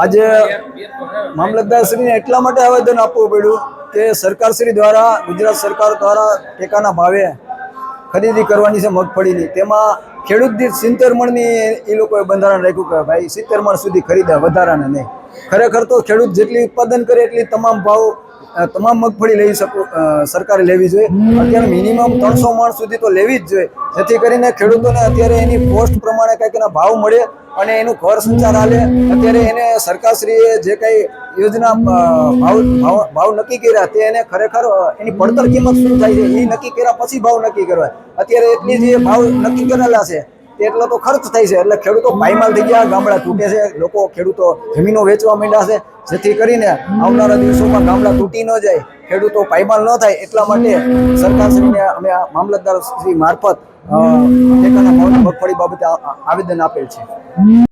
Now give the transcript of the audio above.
આજે મામલતદારશ્રીને એટલા માટે આવેદન આપવું પડ્યું કે સરકારશ્રી દ્વારા, ગુજરાત સરકાર દ્વારા ટેકાના ભાવે ખરીદી કરવાની છે મગફળીની તેમાં ખેડૂત દીઠ સિત્તેર મણની એ લોકોએ બંધારણ રાખ્યું કે ભાઈ સિત્તેર મણ સુધી ખરીદે, વધારાને નહીં. ખરેખર તો ખેડૂત જેટલી ઉત્પાદન કરે એટલી તમામ ભાવ તમામ મગફળી લેવી શકો સરકારે લેવી જોઈએ. અત્યારે મિનિમમ ત્રણસો મણ સુધી તો લેવી જ જોઈએ. જેથી કરીને ખેડૂતોને અત્યારે એની પોસ્ટ પ્રમાણે કંઈક ભાવ મળે અને એનું ઘર સંચાર હાલે. અત્યારે એને સરકારશ્રીએ જે કંઈ યોજના ભાવ ભાવ નક્કી કર્યા તે એને ખરેખર એની પડતર કિંમત શું થાય છે એ નક્કી કર્યા પછી ભાવ નક્કી કરવા અત્યારે એટલી જે ભાવ નક્કી કરેલા છે એટલો તો ખર્ચ થાય છે. એટલે ખેડૂતો પાયમાલ થઈ ગયા, ગામડા તૂટે છે, લોકો ખેડૂતો જમીનો વેચવા માંડ્યા છે. જેથી કરીને આવનારા દિવસોમાં ગામડા તૂટી ન જાય, ખેડૂતો પાયમાલ ન થાય એટલા માટે સરકારશ્રીને અમે મામલતદાર શ્રી મારફત ટેકાના બાબતે આવેદન આપેલ છે.